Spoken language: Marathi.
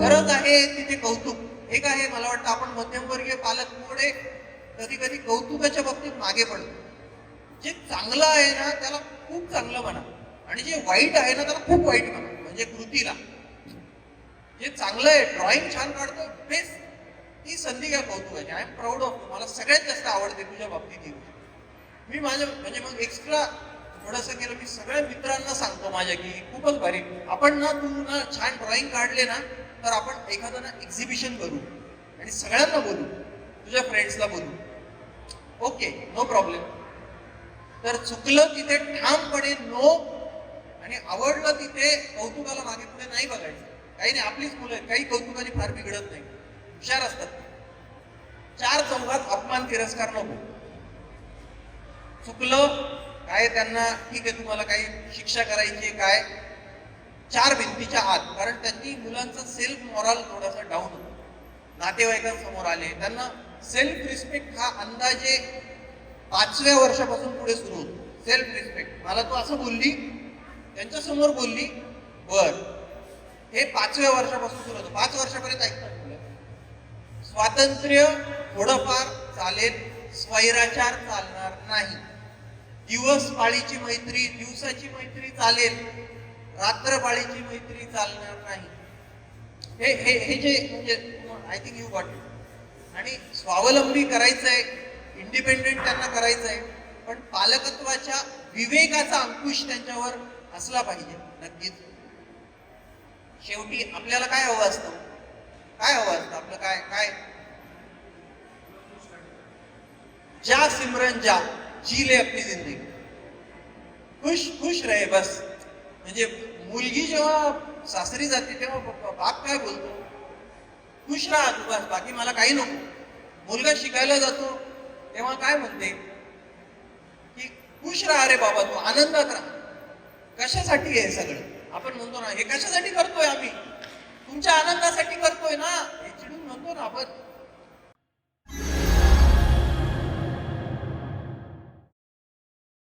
गरज आहे तिथे कौतुक. एक आहे मला वाटतं आपण मध्यमवर्गीय पालक पुढे कधी कधी कौतुकाच्या बाबतीत मागे पडतो. जे चांगलं आहे ना त्याला खूप चांगलं म्हणा. आणि जे वाईट आहे ना त्याला खूप वाईट म्हणा. म्हणजे कृतीला. जे चांगलं आहे ड्रॉइंग छान काढतो बेस्ट ती संधी घ्या कौतुकाची. आय एम प्राऊड ऑफ मला सगळ्यात जास्त आवडते तुझ्या बाबतीत ही मी माझ्या म्हणजे मग एक्स्ट्रा थोडंसं केलं मी सगळ्या मित्रांना सांगतो माझ्या की खूपच भारी. आपण ना तू ना छान ड्रॉइंग काढले ना तर आपण एखादं ना एक्झिबिशन करू आणि सगळ्यांना बोलू तुझ्या फ्रेंड्सला बोलू. ओके नो प्रॉब्लेम तर चुकलं तिथे ठामपणे नो आणि आवडलं तिथे कौतुकाला मागे पुढे नाही बघायचं. काही नाही आपलीच मुलं आहेत. काही कौतुकाने फार बिघडत नाही. हुशार असतात. चार चौघात अपमान तिरस्कार नको. चुकलं काय त्यांना ठीक आहे तुम्हाला काही शिक्षा करायची आहे काय? चार भिंतीच्या आत कारण त्यांनी मुलांचं सेल्फ मॉरल थोडासा डाऊन होतं. नातेवाईकांसमोर आले. त्यांना सेल्फ रिस्पेक्ट हा अंदाजे पाचव्या वर्षापासून पुढे सुरू होतो. सेल्फ रिस्पेक्ट मला तू असं बोलली त्यांच्यासमोर बोलली बर हे पाचव्या वर्षापासून सुरू होतं. पाच वर्षापर्यंत ऐकतात मुलं. स्वातंत्र्य थोडंफार चालेल स्वैराचार चालणार नाही. दिवस पाळीची मैत्री दिवसाची मैत्री चालेल रात्रपाळीची मैत्री चालणार नाही. हे हे हे जे म्हणजे आय थिंक यू गॉट आणि स्वावलंबी करायचंय इंडिपेंडेंट त्यांना करायचंय पण पालकत्वाच्या विवेकाचा अंकुश त्यांच्यावर असला पाहिजे नक्कीच. शेवटी आपल्याला काय हवं असतं? काय हवं असतं? आपलं काय काय? जा सिमरन जा जी ले अपनी जिंदगी. खुश खुश रहे बस. म्हणजे मुलगी जेव्हा सासरी जाते तेव्हा बाप काय बोलतो? खुश राहा तू बस बाकी मला काही नको. मुलगा शिकायला जातो तेव्हा काय म्हणते? की खुश राहा रे बाबा तू आनंदात राहा. कशासाठी आहे हे सगळं? आपण म्हणतो ना हे कशासाठी करतोय आम्ही? तुमच्या आनंदासाठी करतोय ना? हे चिडून म्हणतो ना आपण.